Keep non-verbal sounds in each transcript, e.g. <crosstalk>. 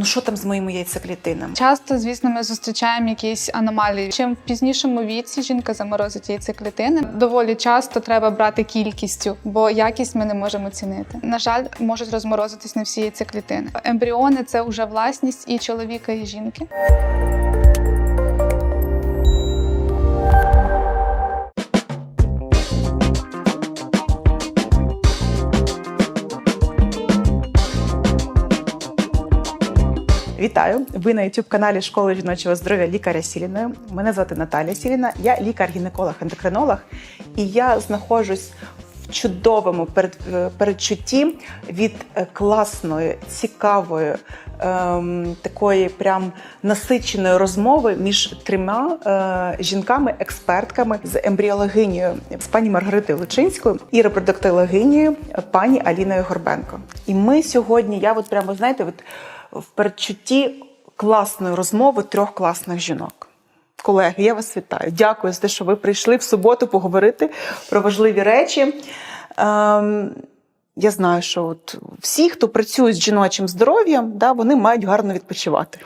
Ну що там з моїми яйцеклітинами? Часто, звісно, ми зустрічаємо якісь аномалії. Чим в пізнішому віці жінка заморозить яйцеклітини, доволі часто треба брати кількістю, бо якість ми не можемо оцінити. На жаль, можуть розморозитись не всі яйцеклітини. Ембріони це вже власність і чоловіка, і жінки. Вітаю! Ви на youtube каналі Школи жіночого здоров'я лікаря Сіліної. Мене звати Наталія Сіліна, я лікар-гінеколог-ендокринолог, і я знаходжусь в чудовому е, передчутті від е, класної, цікавої, ем, такої прям насиченої розмови між трьома е, жінками-експертками з ембріологинею з пані Маргаритою Лучинською і репродуктологинею пані Аліною Горбенко. І ми сьогодні, я от прямо знаєте, от в передчутті класної розмови трьох класних жінок. Колеги, я вас вітаю. Дякую за те, що ви прийшли в суботу поговорити про важливі речі. Ем, я знаю, що от всі, хто працює з жіночим здоров'ям, да, вони мають гарно відпочивати.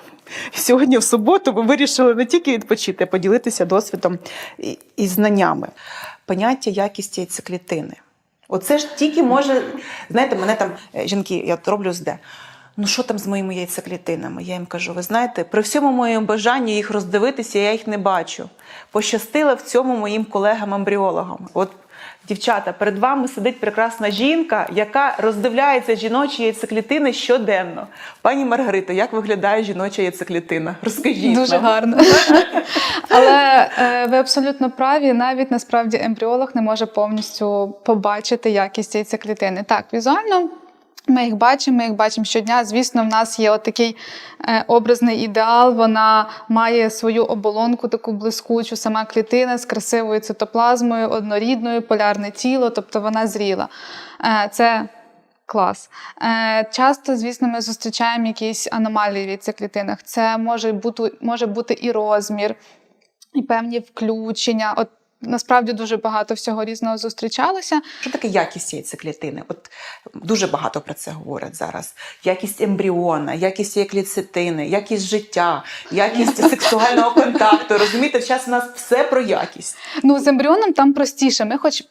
Сьогодні, в суботу, ви вирішили не тільки відпочити, а поділитися досвідом і, і знаннями. Поняття якість яйцеклітини. Оце ж тільки може, знаєте, мене там е, жінки, я роблю ЗД. Ну, що там з моїми яйцеклітинами? Я їм кажу: ви знаєте, при всьому моєму бажанні їх роздивитися, я їх не бачу. Пощастила в цьому моїм колегам-ембріологам. От, дівчата, перед вами сидить прекрасна жінка, яка роздивляється жіночі яйцеклітини щоденно. Пані Маргарита, як виглядає жіноча яйцеклітина? Розкажіть. Дуже нам. гарно. <laughs> Але е, ви абсолютно праві. Навіть насправді ембріолог не може повністю побачити якість яйцеклітини. Так, візуально. Ми їх бачимо, ми їх бачимо щодня. Звісно, в нас є такий е, образний ідеал. Вона має свою оболонку, таку блискучу, сама клітина з красивою цитоплазмою, однорідною, полярне тіло, тобто вона зріла. Е, це клас. Е, часто, звісно, ми зустрічаємо якісь аномалії в яйцеклітинах. Це може бути, може бути і розмір, і певні включення. От насправді дуже багато всього різного зустрічалося. Що таке якість яйцеклітини? От дуже багато про це говорять зараз. Якість ембріона, якість яйцеклітини, якість життя, якість <laughs> сексуального контакту. Розумієте, зараз у нас все про якість. Ну, з ембріоном там простіше. Ми хоч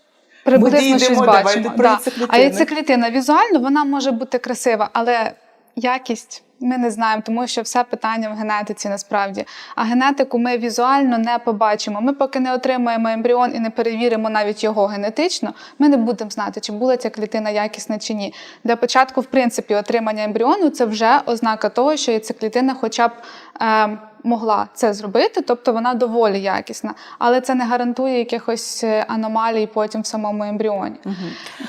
приблизно щось бачимо. яйцеклітини. А яйцеклітина візуально вона може бути красива, але якість ми не знаємо, тому що все питання в генетиці насправді. А генетику ми візуально не побачимо. Ми поки не отримаємо ембріон і не перевіримо навіть його генетично, ми не будемо знати, чи була ця клітина якісна чи ні. Для початку, в принципі, отримання ембріону це вже ознака того, що ця клітина хоча б. Е, Могла це зробити, тобто вона доволі якісна, але це не гарантує якихось е, аномалій потім в самому ембріоні. Угу.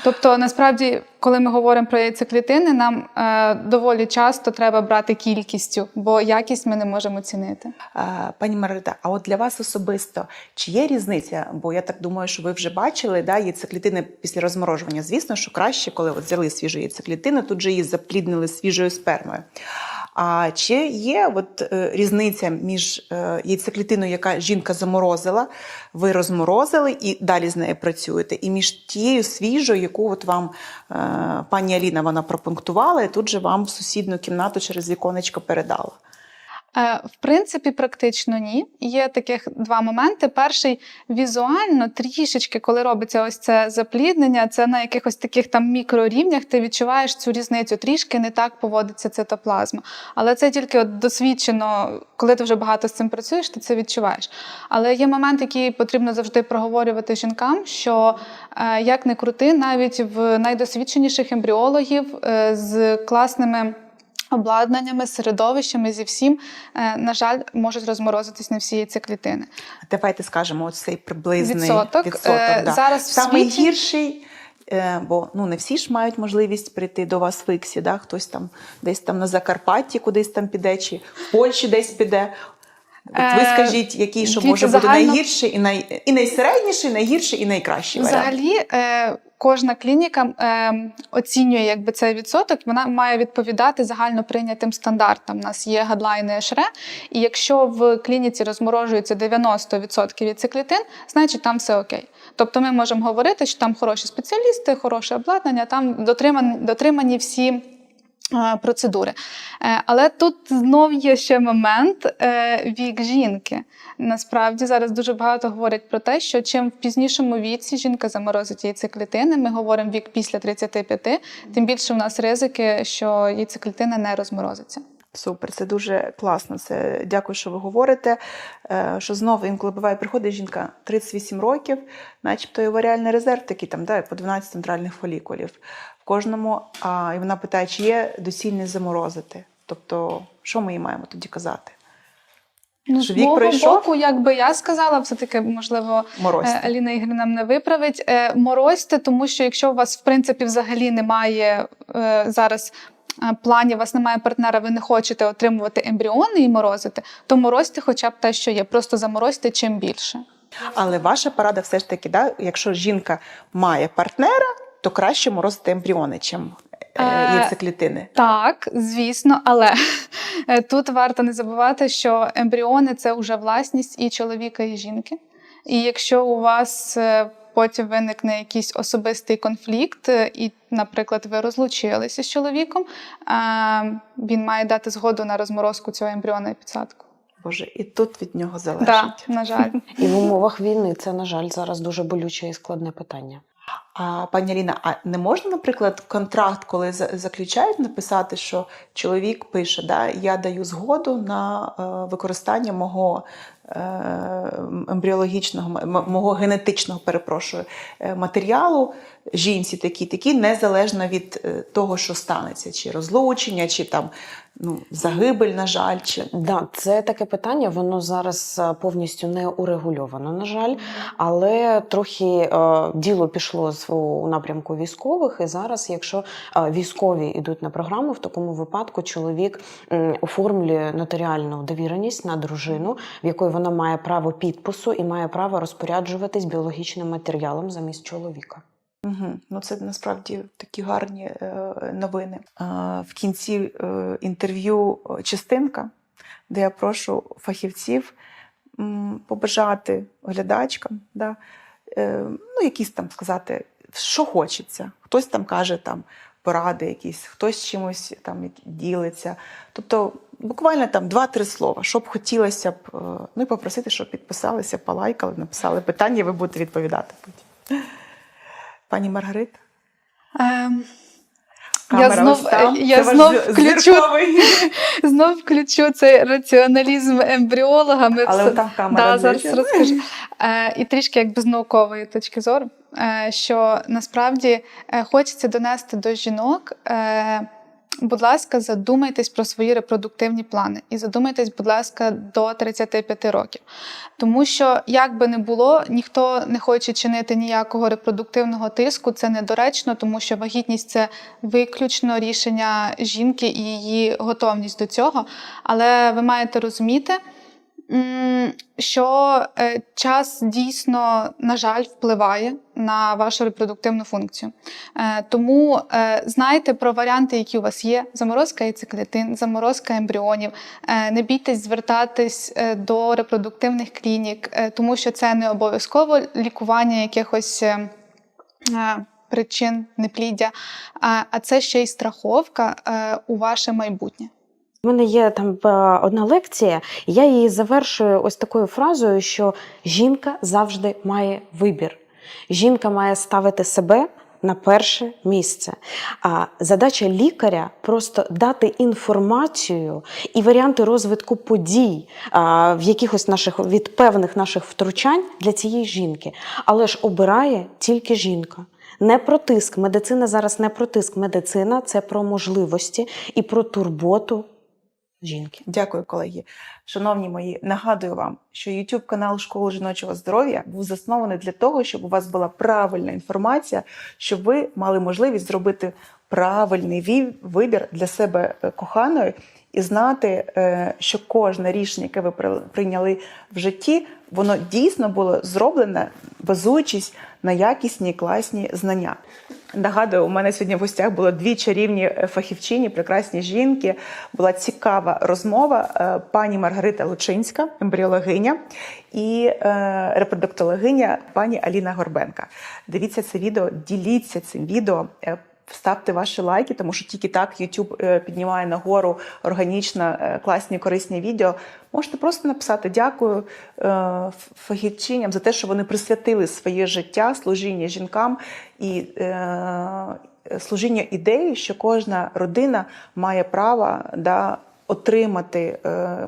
Тобто, насправді, коли ми говоримо про яйцеклітини, нам е, доволі часто треба брати кількістю, бо якість ми не можемо оцінити. Пані Маргарита, а от для вас особисто чи є різниця? Бо я так думаю, що ви вже бачили да, яйцеклітини після розморожування. Звісно, що краще, коли от взяли свіжу яйцеклітину, тут же її запліднили свіжою спермою. А чи є от, е, різниця між е, яйцеклітиною, яка жінка заморозила, ви розморозили і далі з нею працюєте, і між тією свіжою, яку от вам е, пані Аліна вона пропунктувала, і тут же вам в сусідню кімнату через віконечко передала? Е, В принципі, практично ні. Є таких два моменти. Перший візуально трішечки, коли робиться ось це запліднення, це на якихось таких там мікрорівнях ти відчуваєш цю різницю. Трішки не так поводиться цитоплазма. Але це тільки от досвідчено, коли ти вже багато з цим працюєш, ти це відчуваєш. Але є момент, який потрібно завжди проговорювати жінкам, що е, як не крути, навіть в найдосвідченіших ембріологів е, з класними обладнаннями, середовищами зі всім, е, на жаль, можуть розморозитись не всі яйцеклітини. Давайте скажемо ось цей приблизний Відсоток. Е, да. зараз в Самий світі- гірший, е, бо ну не всі ж мають можливість прийти до вас в Іксі, да? хтось там десь там на Закарпатті кудись там піде, чи в Польщі десь піде. От ви скажіть, який що може бути найгірший, і, най... і найсередніший, найгірший, і найкращий. Взагалі, е, кожна клініка е, оцінює якби цей відсоток, вона має відповідати загально прийнятим стандартам. У нас є гадлайни ШРЕ, і якщо в клініці розморожується 90% яйцеклітин, значить там все окей. Тобто ми можемо говорити, що там хороші спеціалісти, хороше обладнання, там дотримані, дотримані всі процедури. Е, Але тут знов є ще момент е, вік жінки. Насправді зараз дуже багато говорять про те, що чим в пізнішому віці жінка заморозить яйцеклітини, ми говоримо вік після 35, тим більше у нас ризики, що яйцеклітина не розморозиться. Супер, це дуже класно. Це дякую, що ви говорите. Е, Що знову інколи буває, приходить жінка 38 років, начебто і оваріальний резерв такий там, да, по 12 центральних фолікулів в кожному. А, і вона питає, чи є доцільність заморозити. Тобто, що ми їй маємо тоді казати? Ну, Що з вік мого пройшов? боку, як би я сказала, все-таки, можливо, Морозьте. Е, Аліна Ігорівна мене виправить. Е, Морозьте, тому що якщо у вас в принципі взагалі немає зараз. Е, Плані у вас немає партнера, ви не хочете отримувати ембріони і морозити, то морозьте хоча б те, що є. Просто заморозьте чим більше. Але ваша порада все ж таки, да, якщо жінка має партнера, то краще морозити ембріони, чим е, Е. Так, звісно, але е, тут варто не забувати, що ембріони це вже власність і чоловіка, і жінки. І якщо у вас е, потім виникне якийсь особистий конфлікт, е, і, наприклад, ви розлучилися з чоловіком, він має дати згоду на розморозку цього ембріона і підсадку. Боже, і тут від нього залежить. Так, на жаль. <laughs> І в умовах війни це, на жаль, зараз дуже болюче і складне питання. А пані Аліна, а не можна, наприклад, контракт, коли заключають, написати, що чоловік пише, да, я даю згоду на е, використання мого е, ембріологічного, мого генетичного, перепрошую, е, матеріалу жінці такі, такі, незалежно від того, що станеться, чи розлучення, чи там ну, загибель, на жаль, чи Да, це таке питання, воно зараз е, повністю не урегульовано, на жаль, але трохи е, діло пішло з- у напрямку військових. І зараз, якщо е, військові йдуть на програму, в такому випадку чоловік м, оформлює нотаріальну довіреність на дружину, в якої вона має право підпису і має право розпоряджуватись біологічним матеріалом замість чоловіка. Угу. Ну, це насправді такі гарні е, новини. В кінці е, інтерв'ю е, частинка, де я прошу фахівців побажати глядачкам, да, ну, якісь там сказати, що хочеться. Хтось там каже там поради якісь, хтось чимось там ділиться. Тобто буквально там два-три слова, що б хотілося б, ну і попросити, щоб підписалися, полайкали, написали питання, ви будете відповідати потім. Пані Маргарита? Ем, Камера я знов, там. я Це знов включу, <laughs> знов включу цей раціоналізм ембріолога. Ми Але там камера Да, зараз розкажу. Е, і трішки якби з наукової точки зору, е, що насправді е, хочеться донести до жінок. Е, Будь ласка, задумайтесь про свої репродуктивні плани і задумайтесь, будь ласка, до 35 років. Тому що, як би не було, ніхто не хоче чинити ніякого репродуктивного тиску. Це недоречно, тому що вагітність це виключно рішення жінки і її готовність до цього. Але ви маєте розуміти, що е, час дійсно, на жаль, впливає на вашу репродуктивну функцію. Е, Тому е, знайте про варіанти, які у вас є: заморозка яйцеклітин, заморозка ембріонів. Не бійтесь звертатись до репродуктивних клінік, тому що це не обов'язково лікування якихось. Причин непліддя, а це ще й страховка у ваше майбутнє. У мене є там е, одна лекція, і я її завершую ось такою фразою, що жінка завжди має вибір. Жінка має ставити себе на перше місце. А задача лікаря просто дати інформацію і варіанти розвитку подій а, в якихось наших від певних наших втручань для цієї жінки. Але ж обирає тільки жінка. Не про тиск. Медицина зараз не про тиск. Медицина це про можливості і про турботу жінки. Дякую, колеги. Шановні мої, нагадую вам, що YouTube канал Школи жіночого здоров'я був заснований для того, щоб у вас була правильна інформація, щоб ви мали можливість зробити правильний вибір для себе е, коханої і знати, е, що кожне рішення, яке ви при- прийняли в житті, воно дійсно було зроблене, базуючись на якісні класні знання. Нагадую, у мене сьогодні в гостях було дві чарівні е, фахівчині, прекрасні жінки. Була цікава розмова. Е, Пані Маргарита Лучинська, ембріологиня, і е, репродуктологиня пані Аліна Горбенка. Дивіться це відео, діліться цим відео. Ставте ваші лайки, тому що тільки так YouTube е, піднімає нагору органічно е, класні корисні відео. Можете просто написати дякую е, фахівчиням за те, що вони присвятили своє життя служіння жінкам і служіння ідеї, що кожна родина має право да, отримати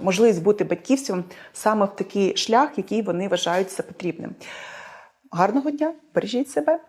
можливість бути батьківством саме в такий шлях, який вони вважають за потрібним. Гарного дня, бережіть себе.